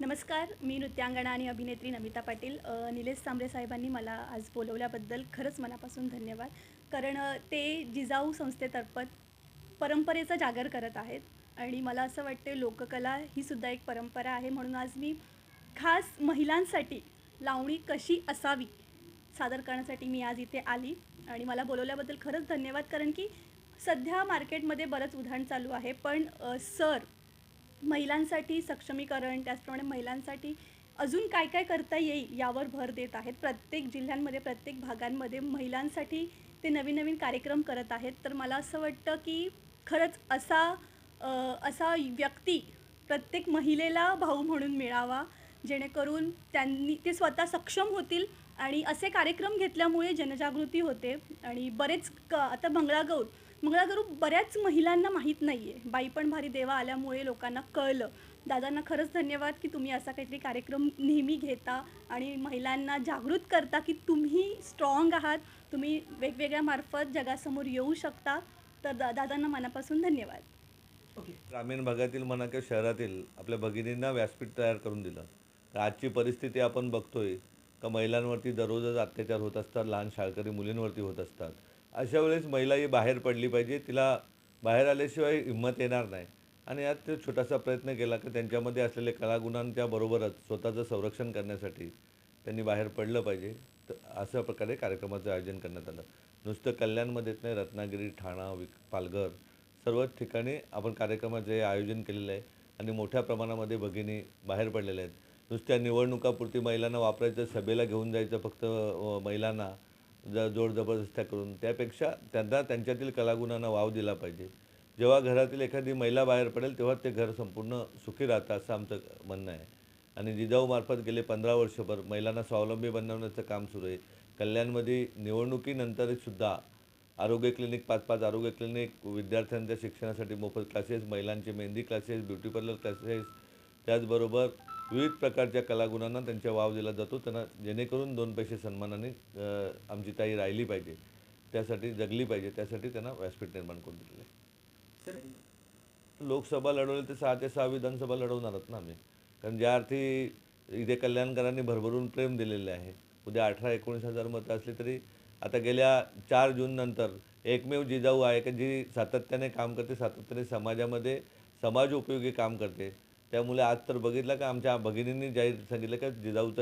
नमस्कार मी नृत्यांगणा आणि अभिनेत्री नमिता पाटील. निलेश सांबरे साहेबांनी मला आज बोलवल्याबद्दल खरंच मनापासून धन्यवाद. कारण ते जिजाऊ संस्थेतर्फत परंपरेचा जागर करत आहेत आणि मला असं वाटते लोककला ही सुद्धा एक परंपरा आहे. म्हणून आज मी खास महिलांसाठी लावणी कशी असावी सादर करण्यासाठी मी आज इथे आली आणि मला बोलवल्याबद्दल खरंच धन्यवाद. कारण की सध्या मार्केटमध्ये बरंच उधाण चालू आहे. पण सर महिलांसाठी सक्षमीकरण त्याचप्रमाणे महिलांसाठी अजून काय काय करता येईल यावर भर देत आहेत. प्रत्येक जिल्ह्यांमध्ये प्रत्येक भागांमध्ये महिलांसाठी ते नवीन नवीन कार्यक्रम करत आहेत. तर मला असं वाटतं की खरंच असा असा व्यक्ती प्रत्येक महिलेला भाऊ म्हणून मिळावा जेणेकरून त्यांनी ते स्वतः सक्षम होतील आणि असे कार्यक्रम घेतल्यामुळे जनजागृती होते. आणि बरेच क आता मंगळागौर मंगळागौर बऱ्याच महिलांना माहीत नाही आहे बाई पण भारी देवा आल्यामुळे लोकांना कळलं. दादांना खरंच धन्यवाद की तुम्ही असा काहीतरी कार्यक्रम नेहमी घेता आणि महिलांना जागृत करता की तुम्ही स्ट्रॉंग आहात. तुम्ही वेगवेगळ्या मार्फत जगासमोर येऊ शकता. तर दा दादांना मनापासून धन्यवाद. ग्रामीण भागातील म्हणा किंवा शहरातील आपल्या भगिनींना व्यासपीठ तयार करून दिलं. तर आजची परिस्थिती आपण बघतोय. का महिलांवरती दररोजच अत्याचार होत असतात लहान शाळकरी मुलींवरती होत असतात. अशा वेळेस महिला ही बाहेर पडली पाहिजे. तिला बाहेर आल्याशिवाय हिंमत येणार नाही. आणि यात ते छोटासा प्रयत्न केला की त्यांच्यामध्ये असलेले कलागुणांच्या बरोबरच स्वतःचं संरक्षण करण्यासाठी त्यांनी बाहेर पडलं पाहिजे. तर अशा प्रकारे कार्यक्रमाचं आयोजन करण्यात आलं. नुसतं कल्याणमध्येच नाही रत्नागिरी ठाणा विक पालघर सर्वच ठिकाणी आपण कार्यक्रमाचे आयोजन केलेलं आहे. आणि मोठ्या प्रमाणामध्ये भगिनी बाहेर पडलेल्या आहेत. नुसत्या निवडणुकापुरती महिलांना वापरायचं सभेला घेऊन जायचं फक्त महिलांना. ज जोड जबरदस्त्या करून. त्यापेक्षा त्यांना त्यांच्यातील कलागुणांना वाव दिला पाहिजे. जेव्हा घरातील एखादी महिला बाहेर पडेल तेव्हा ते घर संपूर्ण सुखी राहतं असं आमचं म्हणणं आहे. आणि जिजाऊमार्फत गेले पंधरा वर्षभर महिलांना स्वावलंबी बनवण्याचं काम सुरू आहे. कल्याणमध्ये निवडणुकीनंतर सुद्धा आरोग्य क्लिनिक पाच पाच आरोग्य क्लिनिक विद्यार्थ्यांच्या शिक्षणासाठी मोफत क्लासेस महिलांचे mehndi classes beauty parlour classes त्याचबरोबर विविध प्रकारच्या कलागुणांना त्यांचा वाव दिला जातो. त्यांना जेणेकरून दोन पैसे सन्मानाने आमची ताई राहिली पाहिजे. त्यासाठी जगली पाहिजे. त्यासाठी त्यांना व्यासपीठ निर्माण करून दिलेलं आहे. लोकसभा लढवली तर सहा ते सहा विधानसभा लढवणारच ना आम्ही. कारण ज्या अर्थी इथे कल्याणकरांनी भरभरून प्रेम दिलेले आहे. उद्या अठरा एकोणीस हजार मतं असली तरी आता गेल्या चार जून नंतर एकमेव जिजाऊ आहे की जी सातत्याने काम करते सातत्याने समाजामध्ये समाज उपयोगी काम करते. त्यामुळे आज तर बघितलं का आमच्या भगिनींनी जाहीर सांगितलं का जिजाऊचं